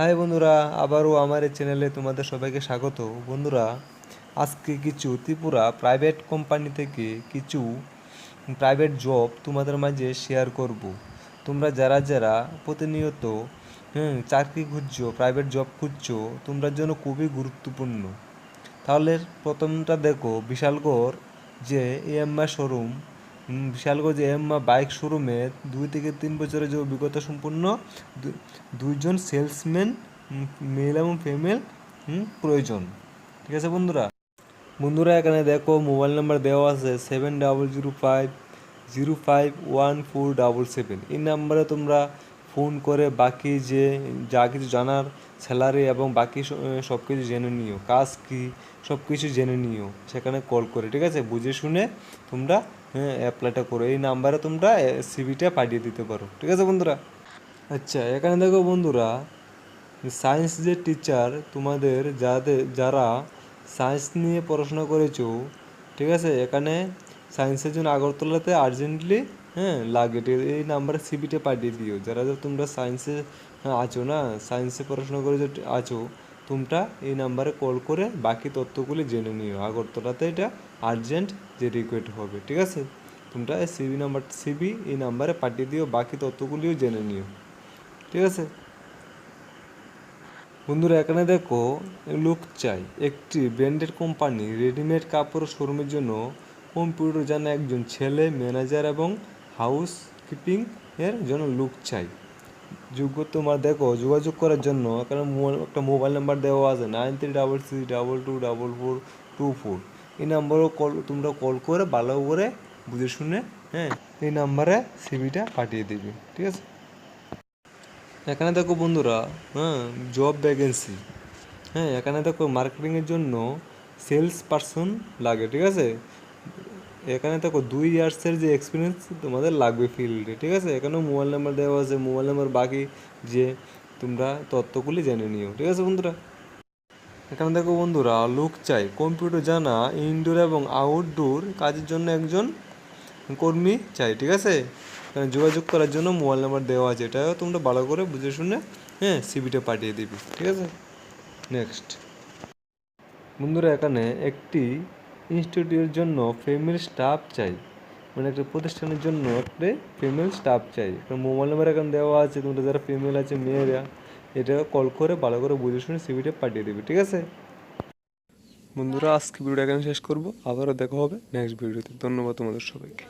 High বন্ধুরা, আবারও আমার এই চ্যানেলে তোমাদের সবাইকে স্বাগত। বন্ধুরা, আজকে কিছু ত্রিপুরা প্রাইভেট কোম্পানি থেকে কিছু প্রাইভেট জব তোমাদের মাঝে শেয়ার করব। তোমরা যারা যারা প্রতিনিয়ত চাকরি খুঁজছো প্রাইভেট জব খুঁজছো তোমরা জন্য খুবই গুরুত্বপূর্ণ। তাহলে প্রথমটা দেখো, বিশালগড় যে ইএমআই শোরুম বিশালগড় যে বাইক শোরুমে দুই থেকে তিন বছরের যে অভিজ্ঞতা সম্পূর্ণ দু- দুইজন সেলসম্যান মেল এবং ফিমেল প্রয়োজন। ঠিক আছে বন্ধুরা? বন্ধুরা, এখানে দেখো মোবাইল নাম্বার দেওয়া আছে seven double zero five zero five one four double seven এই নাম্বারে তোমরা ফোন করে বাকি যে, যা কিছু জানার স্যালারি এবং বাকি সব কিছু জেনে নিও। কাজ কী সব কিছু জেনে নিও। সেখানে কল করে, ঠিক আছে? বুঝে শুনে তোমরা হ্যাঁ অ্যাপ্লাইটা করো। এই নাম্বারে তোমরা সিভিটা পাঠিয়ে দিতে পারো। ঠিক আছে বন্ধুরা? আচ্ছা এখানে দেখো বন্ধুরা সায়েন্স যে টিচার তোমাদের যাদের, যারা সায়েন্স নিয়ে পড়াশোনা করেছ, ঠিক আছে? এখানে সায়েন্সের জন্য আগরতলাতে আর্জেন্টলি হ্যাঁ লাগে? এই নাম্বারে সিবিটা পাঠিয়ে দিও। যারা তোমরা সায়েন্সে আছো না সায়েন্সে পড়াশোনা করে আছো তোমরা এই নাম্বারে কল করে বাকি তথ্যগুলি জেনে নিও। আগরতলাতে এটা আর্জেন্ট যে রিকোয়েস্ট হবে, ঠিক আছে? তোমরা এই সিবি নাম্বার সিবি এই নাম্বারে পাঠিয়ে দিও, বাকি তথ্যগুলিও জেনে নিও, ঠিক আছে? বন্ধুরা, এখানে দেখো লুক চাই। একটি ব্র্যান্ডেড কোম্পানি রেডিমেড কাপড় শোরুমের জন্য কম্পিউটার জানা একজন ছেলে ম্যানেজার এবং হাউস কিপিং এর জন্য লুক চাই। যোগ্য তোমার দেখো, যোগাযোগ করার জন্য মোবাইল- একটা মোবাইল নাম্বার দেওয়া আছে nine three double six double two double four two four এই নাম্বারও কল তোমরা কল করে, ভালো করে বুঝে শুনে হ্যাঁ এই নাম্বারে সিভিটা পাঠিয়ে দিবে, ঠিক আছে? এখানে দেখো বন্ধুরা হ্যাঁ জব ভ্যাকেন্সি হ্যাঁ এখানে দেখো মার্কেটিংয়ের জন্য সেলস পারসন লাগে, ঠিক আছে? এখানে দেখো দুই ইয়ার্সের যে এক্সপিরিয়েন্স তোমাদের লাগবে ফিল্ডে ঠিক আছে? এখানেও মোবাইল নাম্বার দেওয়া আছে মোবাইল নাম্বার বাকি যে তোমরা তথ্যগুলি জেনে নিও, ঠিক আছে বন্ধুরা? এখানে দেখো বন্ধুরা লোক চাই। কম্পিউটার জানা ইনডোর এবং আউটডোর কাজের জন্য একজন কর্মী চাই, ঠিক আছে? যোগাযোগ করার জন্য মোবাইল নাম্বার দেওয়া আছে, এটাও তোমরা ভালো করে বুঝে শুনে হ্যাঁ সিবিটা পাঠিয়ে দিবি, ঠিক আছে? নেক্সট বন্ধুরা, এখানে একটি ইনস্টিটিউটের জন্য ফিমেল স্টাফ চাই। মানে একটা প্রতিষ্ঠানের জন্য একটা ফিমেল স্টাফ চাই। মোবাইল নাম্বার এখন দেওয়া আছে, তোমরা যারা ফিমেল আছে, মেয়েরা, এটা কল করে, ভালো করে বুঝে শুনে সিভিটা পাঠিয়ে দেবে, ঠিক আছে? বন্ধুরা, আজকে ভিডিওটা এখানে শেষ করব। আবারও দেখা হবে নেক্সট ভিডিওতে ধন্যবাদ তোমাদের সবাইকে।